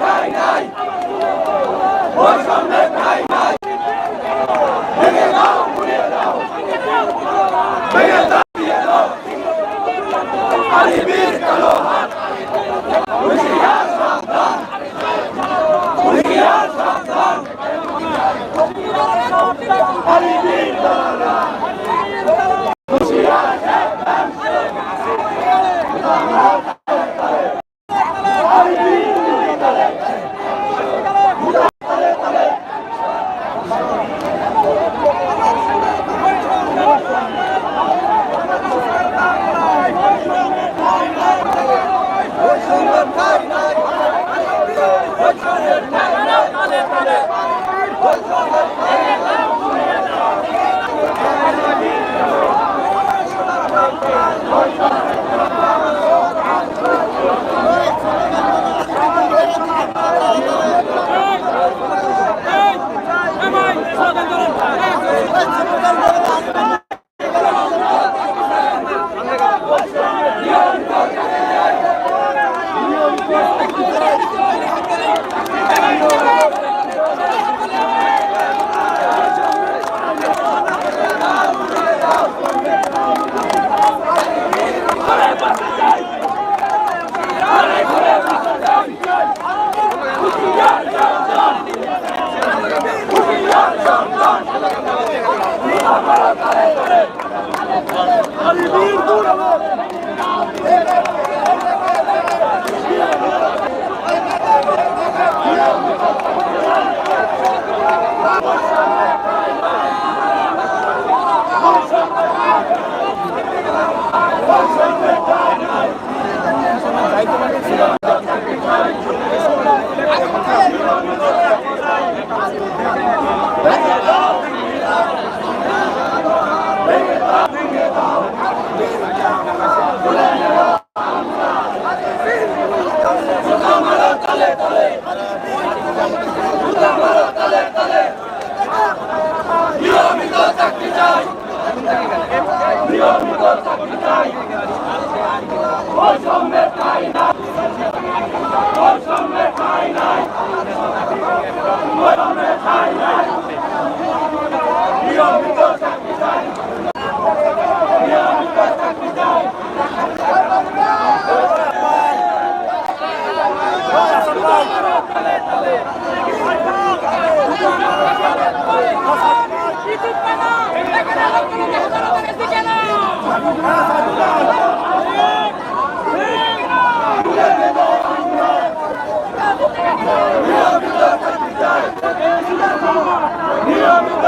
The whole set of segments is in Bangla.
ঠাই নাই। বৈষম্যের ঠাই নাই। ভেঙে দাও। ভেঙে দাও। নিয়মিত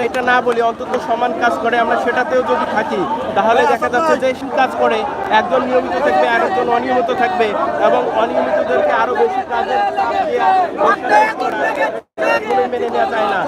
আমরা এটা না বলি, অন্তত সমান কাজ করে, আমরা সেটাতেও যদি থাকি, তাহলে দেখা যাচ্ছে যে কাজ করে, একজন নিয়মিত থাকবে, আরেকজন অনিয়মিত থাকবে, এবং অনিয়মিতদেরকে আরও বেশি কাজের মেনে নেওয়া যায় না।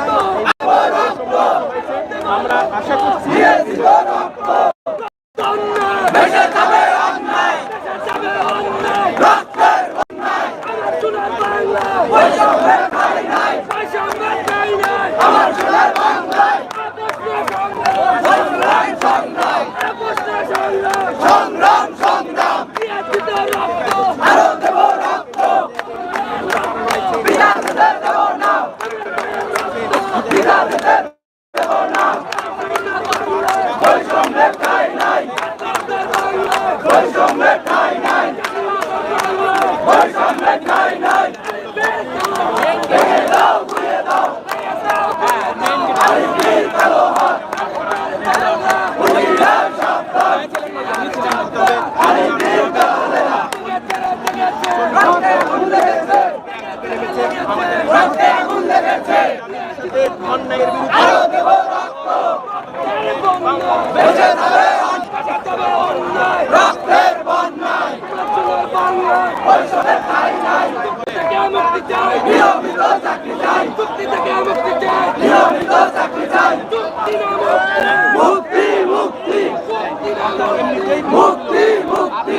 মুক্তি মুক্তি।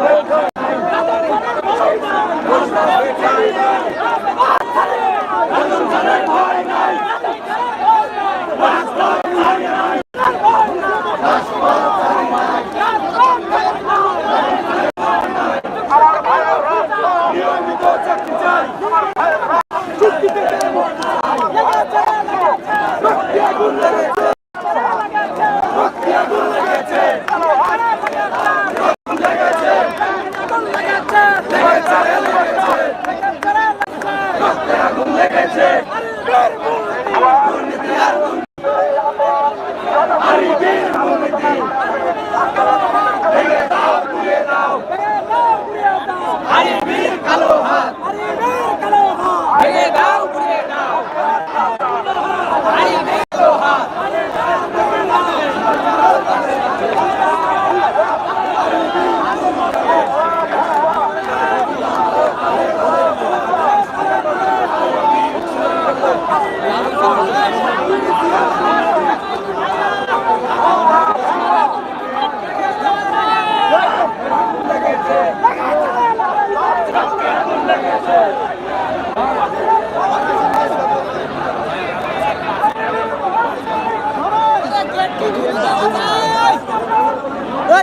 Let's go.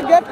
গেট